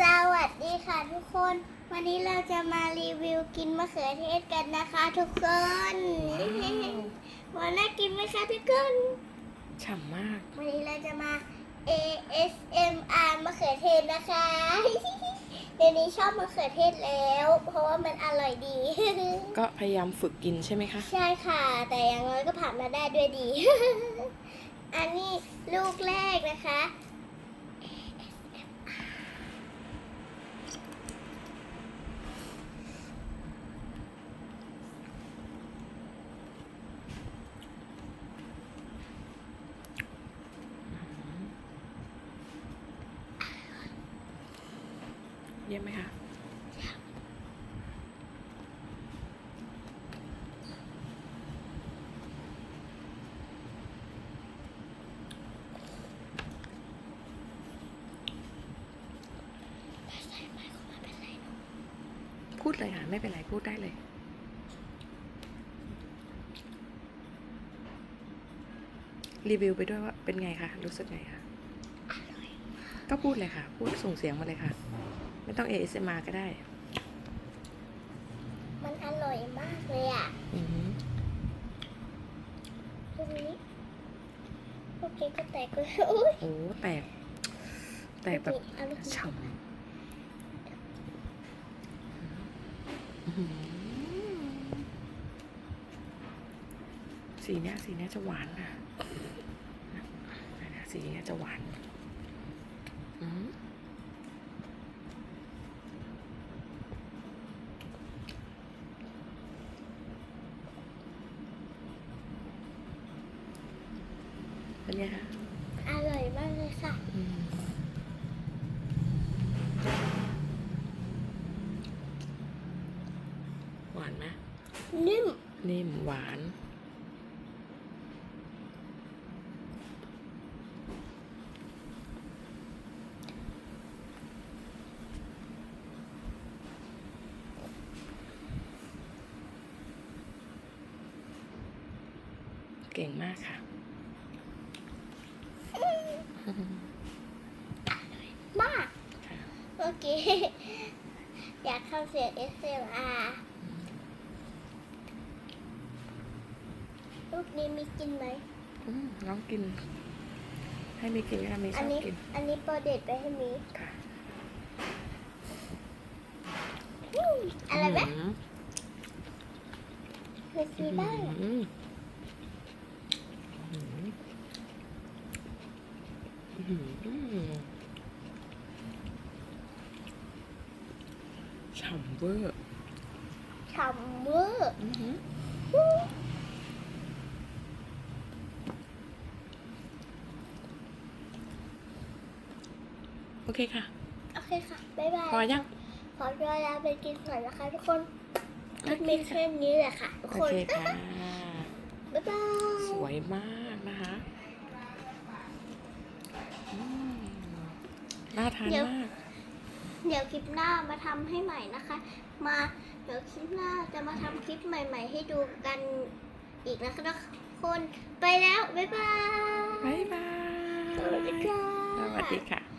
สวัสดีค่ะทุกคน วันนี้เราจะมารีวิวกินมะเขือเทศกันนะคะ ทุกคนวันน่ากินไหมคะทุกคนฉ่ำมาก วันนี้เราจะมา ASMR มะเขือเทศนะคะเดี๋ยวนี้ชอบมะเขือเทศแล้ว เพราะว่ามันอร่อยดี ก็พยายามฝึกกินใช่ไหมคะ ใช่ค่ะ แต่อย่างน้อยก็ผ่านมาได้ด้วยดี อันนี้ลูกแรกนะคะ เยี่ยมไหมคะพูดเลยค่ะ ไม่เป็นไร พูดได้เลยรีวิวไปด้วยว่าเป็นไงคะ รู้สึกไงคะ ก็พูดเลยค่ะ พูดส่งเสียงมาเลยค่ะ ไม่ต้อง ASMR ก็ได้ มันอร่อยมากเลยอะอือหือตรงนี้โอเคก็แตกเลยอุ้ยโอ้แตก แตกแบบเอาลูกนี้ฉ่ำอื้อหือสีเนี้ยสีเนี้ยจะหวานนะนะสีเนี้ยจะหวาน อืม เป็นไงคะอร่อยมากเลยค่ะอืมหวานไหมนิ่ม นิ่มหวาน เก่งมากค่ะ มากค่ะโอเค อยากเข้าเสียง SMR ลูกนี้มีกินไหมน้องกิน ให้มีกินก็มีชอัอบนี้ กิน อันนี้โปรเดตไปให้มีค่ะอืมอะไรไหมอืเคยซื้อบ้างอืมอืมอืมอืม ฉ่ำเวอร์ฉ่ำเวอร์อือหือโอเคค่ะ โอเคค่ะ บ๊ายบาย พอยังขอตัวลาไปกินก่อนนะคะทุกคนคลิปมีแค่นี้แหละค่ะทุกโอคนเคค่ะ บ๊ายบาย สวยมากนะคะอืม น่าทานมาก เดี๋ยวคลิปหน้ามาทำให้ใหม่นะคะ มาเดี๋ยวคลิปหน้าจะมาทำคลิปใหม่ ๆ ให้ดูกันอีกนะคะทุกคนไปแล้ว บ๊ายบายบ๊ายบาย สวัสดีค่ะ สวัสดีค่ะ